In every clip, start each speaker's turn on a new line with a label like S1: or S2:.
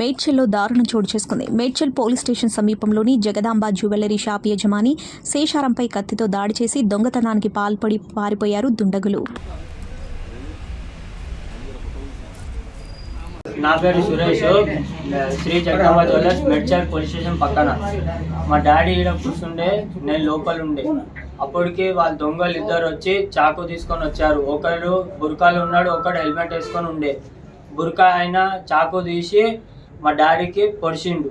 S1: మేడ్చల్లో దారుణం చోటు చేసుకుంది. మేడ్చల్ పోలీస్ స్టేషన్ సమీపంలోని జగదాంబ జ్యువెలరీ షాప్ యజమాని శేషారంపై కత్తితో దాడి చేసి దొంగతనానికి పాల్పడి పారిపోయారు దుండగులు.
S2: నా పేరు Suresh. Sri Jagadamba jewellers Medchal police station పక్కన. మా డాడీ ఈడ కూర్చుండే నేను లోపల ఉండే. అప్పటికి వాళ్ళ దొంగలు ఇద్దరు వచ్చి చాకు తీసుకొని వచ్చారు. ఒకడు బుర్కాలు ఉన్నాడు ఒకడు హెల్మెట్ వేసుకొని ఉండే. బుర్కా ఆయన చాకు తీసి మా డాడీకి పొడిచిండు.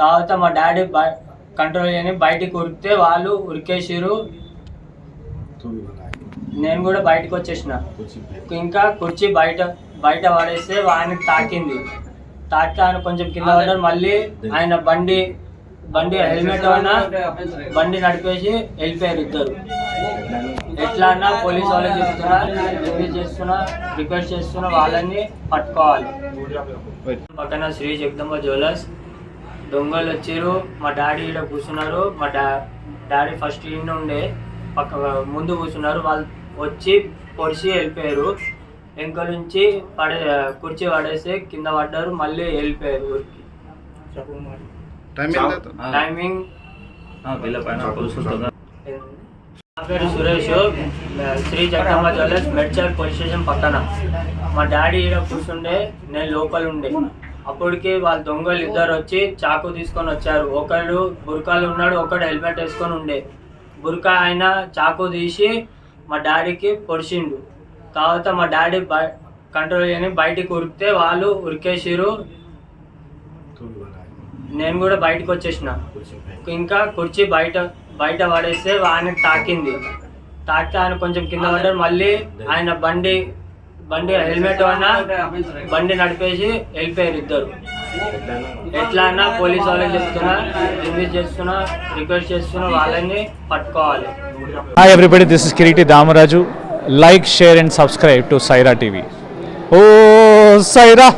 S2: తర్వాత మా డాడీ కంట్రోల్ చేయని బయటికి ఉరికితే వాళ్ళు ఉరికేసిరు నేను కూడా బయటకు వచ్చేసిన. ఇంకా కుర్చీ బయట బయట పడేస్తే ఆయనకి తాకింది. తాకి ఆయన కొంచెం కింద పడ్డారు మళ్ళీ ఆయన బండి బండి హెల్మెట్ అయినా బండి నడిపేసి వెళ్ళిపోయారు ఇద్దరు. ఎట్లా అన్నా పోలీస్ వాళ్ళకి చెప్తున్నా రిక్వెస్ట్ చేస్తున్నా రిక్వెస్ట్ చేస్తున్నా వాళ్ళని పట్టుకోవాలి. పక్కన శ్రీ జగదంబ జ్యువెలర్స్ దొంగలు వచ్చారు మా డాడీ ఇక్కడ కూర్చున్నారు మా డా డాడీ ఫస్ట్ ఇంటి ఉండే పక్క ముందు కూర్చున్నారు వాళ్ళు వచ్చి పొడిచి వెళ్ళిపోయారు. వెనక నుంచి పడే కుర్చీ పడేస్తే కింద పడ్డారు మళ్ళీ వెళ్ళిపోయారు ఊరికి. టైమింగ్ పేరు Suresh. Sri Jagadamba jewellers Medchal police station పక్కన. మా డాడీ ఈడ కూర్చుండే నేను లోపల ఉండే. అప్పటికి వాళ్ళ దొంగలు ఇద్దరు వచ్చి చాకు తీసుకొని వచ్చారు. ఒకడు బుర్కాలు ఉన్నాడు ఒకడు హెల్మెట్ వేసుకొని ఉండే. బుర్కా ఆయన చాకు తీసి మా డాడీకి పొడిచిండు. తర్వాత మా డాడీ కంట్రోల్ చేయని బయటికి ఉరికితే వాళ్ళు ఉరికేసిరు నేను కూడా బయటకు వచ్చేసిన. ఇంకా కుర్చీ బయట బయట పడేస్తే ఆయన తాకింది. తాకితే ఆయన కొంచెం కింద పడ్డారు మళ్ళీ ఆయన బండి బండి హెల్మెట్ అన్నా బండి నడిపేసి వెళ్ళిపోయారు ఇద్దరు. ఎట్లా అన్నా పోలీస్ వాళ్ళకి చెప్తున్నా రిక్వెస్ట్ చేస్తున్నా రిక్వెస్ట్ చేస్తున్నా వాళ్ళని పట్టుకోవాలి.
S3: Hi everybody this is Kireeti Damaraju like share and subscribe to Saira TV oh Sye Raa